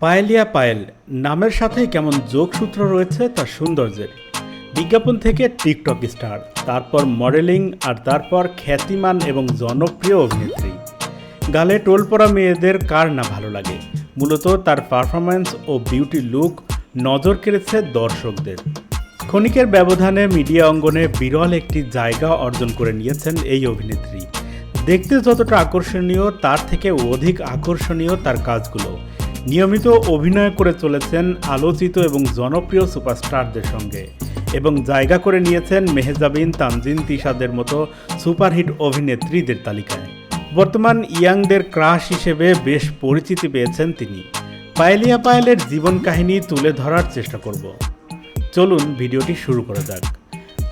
পায়েলিয়া পায়েল নামের সাথে কেমন যোগসূত্র রয়েছে তার সৌন্দর্যের। বিজ্ঞাপন থেকে টিকটক স্টার, তারপর মডেলিং আর তারপর খ্যাতিমান এবং জনপ্রিয় অভিনেত্রী। গালে টোল পড়া মেয়েদের কার না ভালো লাগে? মূলত তার পারফরম্যান্স ও বিউটি লুক নজর কেড়েছে দর্শকদের। ক্ষণিকের ব্যবধানে মিডিয়া অঙ্গনে বিরল একটি জায়গা অর্জন করে নিয়েছেন এই অভিনেত্রী। দেখতে যতটা আকর্ষণীয়, তার থেকে অধিক আকর্ষণীয় তার কাজগুলো। নিয়মিত অভিনয় করে চলেছেন আলোচিত এবং জনপ্রিয় সুপারস্টারদের সঙ্গে। এবং জায়গা করে নিয়েছেন মেহজাবিন, তানজিন, তিশাদের মতো সুপারহিট অভিনেত্রীদের তালিকায়। বর্তমান ইয়াংদের ক্রাশ হিসেবে বেশ পরিচিতি পেয়েছেন তিনি। পায়েলিয়া পায়েলের জীবন কাহিনী তুলে ধরার চেষ্টা করব। চলুন ভিডিওটি শুরু করা যাক।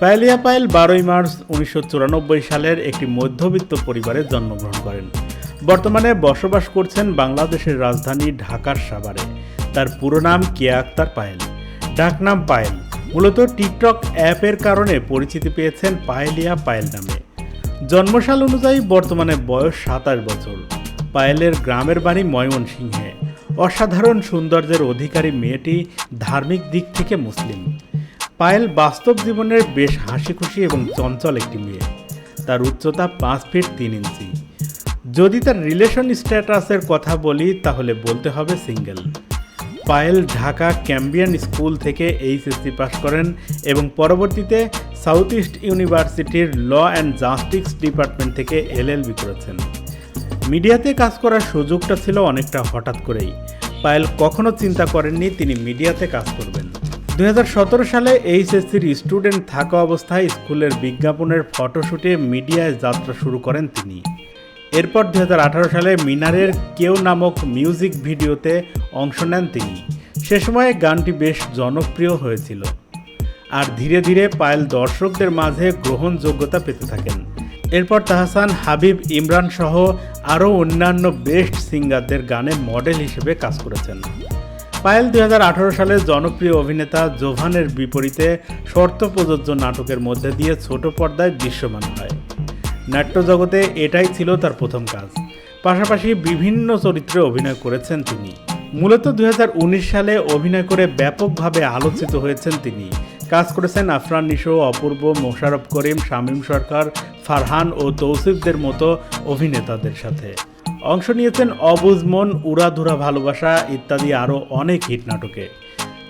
পায়েলিয়া পায়েল বারোই মার্চ উনিশশো চুরানব্বই সালের একটি মধ্যবিত্ত পরিবারে জন্মগ্রহণ করেন। বর্তমানে বসবাস করছেন বাংলাদেশের রাজধানী ঢাকার সাভারে। তার পুরো নাম কেয়া আক্তার পায়েল? ডাকনাম পায়েল। মূলত টিকটক অ্যাপের কারণে পরিচিতি পেয়েছেন পায়েলিয়া পায়েল নামে। জন্মসাল অনুযায়ী বর্তমানে বয়স সাতাশ বছর। পায়েলের গ্রামের বাড়ি ময়মনসিংহে। অসাধারণ সৌন্দর্যের অধিকারী মেয়েটি ধার্মিক দিক থেকে মুসলিম। পায়েল বাস্তব জীবনের বেশ হাসি খুশি এবং চঞ্চল একটি মেয়ে। তার উচ্চতা পাঁচ ফিট তিন ইঞ্চি। যদি তার রিলেশন স্ট্যাটাসের কথা বলি, তাহলে বলতে হবে single Payel Dhaka Cambrian school থেকে এইচএসসি পাশ করেন এবং পরবর্তীতে সাউথ ইস্ট ইউনিভার্সিটির ল অ্যান্ড জাস্টিস ডিপার্টমেন্ট থেকে এলএলবি করেছেন। মিডিয়াতে কাজ করার সুযোগটা ছিল অনেকটা হঠাৎ করেই। পায়েল কখনো চিন্তা করেননি তিনি মিডিয়াতে কাজ করবেন। দু হাজার সতেরো সালে এইচএসসির স্টুডেন্ট থাকা অবস্থায় স্কুলের বিজ্ঞাপনের ফটোশুটে মিডিয়ায় যাত্রা শুরু করেন তিনি। এরপর দু হাজার আঠারো সালে মিনারের কেউ নামক মিউজিক ভিডিওতে অংশ নেন তিনি। সে সময়ে গানটি বেশ জনপ্রিয় হয়েছিল। আর ধীরে ধীরে পায়েল দর্শকদের মাঝে গ্রহণযোগ্যতা পেতে থাকেন। এরপর তাহসান, হাবিব, ইমরান সহ আরও অন্যান্য বেস্ট সিঙ্গারদের গানে মডেল হিসেবে কাজ করেছেন। পায়েল দুই সালে জনপ্রিয় অভিনেতা জোভানের বিপরীতে শর্ত প্রযোজ্য নাটকের মধ্যে দিয়ে ছোট পর্দায় দৃশ্যমান হয়। নাট্যজগতে এটাই ছিল তার প্রথম কাজ। পাশাপাশি বিভিন্ন চরিত্রে অভিনয় করেছেন তিনি। মূলত দু হাজার উনিশ সালে অভিনয় করে ব্যাপকভাবে আলোচিত হয়েছেন তিনি। কাজ করেছেন আফরান নিশো, অপূর্ব মোশারফ করিম, শামীম সরকার, ফারহান ও তৌসিফদের মতো অভিনেতাদের সাথে। অংশ নিয়েছেন অবুজ মন উড়াধুরা ভালোবাসা ইত্যাদি আরও অনেক হিট নাটকে।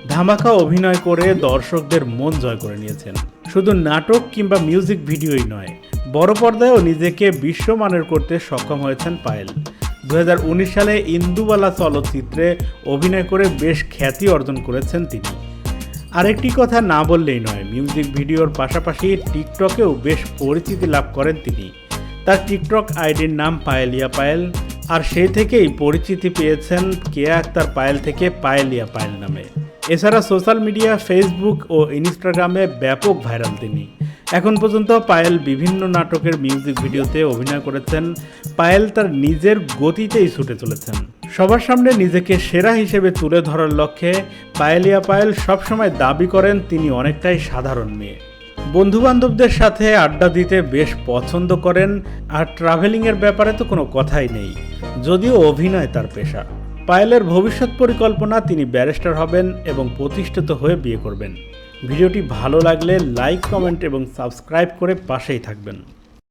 ধামাকা অভিনয় করে দর্শকদের মন জয় করে নিয়েছেন। শুধু নাটক কিংবা মিউজিক ভিডিওই নয় বড় পর্দায়ও নিজেকে বিশ্বমানের করতে সক্ষম হয়েছেন পায়েল। দু হাজার উনিশ সালে ইন্দুবালা চলচ্চিত্রে অভিনয় করে বেশ খ্যাতি অর্জন করেছেন তিনি। আরেকটি কথা না বললেই নয়, মিউজিক ভিডিওর পাশাপাশি টিকটকেও বেশ পরিচিতি লাভ করেন তিনি। তার টিকটক আইডির নাম পায়েলিয়া পায়েল, আর সেই থেকেই পরিচিতি পেয়েছেন কেয়া আক্তার পায়েল থেকে পায়েলিয়া পায়েল নামে। এছাড়া সোশ্যাল মিডিয়া, ফেসবুক ও ইনস্টাগ্রামে ব্যাপক ভাইরাল তিনি। এখন পর্যন্ত পায়েল বিভিন্ন নাটকের মিউজিক ভিডিওতে অভিনয় করেছেন। পায়েল তার নিজের গতিতেই ছুটে চলেছেন। সবার সামনে নিজেকে সেরা হিসেবে তুলে ধরার লক্ষ্যে পায়েলিয়া পায়েল সবসময় দাবি করেন, তিনি অনেকটাই সাধারণ মেয়ে। বন্ধু বান্ধবদের সাথে আড্ডা দিতে বেশ পছন্দ করেন, আর ট্রাভেলিংয়ের ব্যাপারে তো কোনো কথাই নেই, যদিও অভিনয় তার পেশা। পায়েলের ভবিষ্যৎ পরিকল্পনা, তিনি ব্যারিস্টার হবেন এবং প্রতিষ্ঠিত হয়ে বিয়ে করবেন। ভিডিওটি ভালো লাগলে লাইক কমেন্ট এবং সাবস্ক্রাইব করে পাশেই থাকবেন।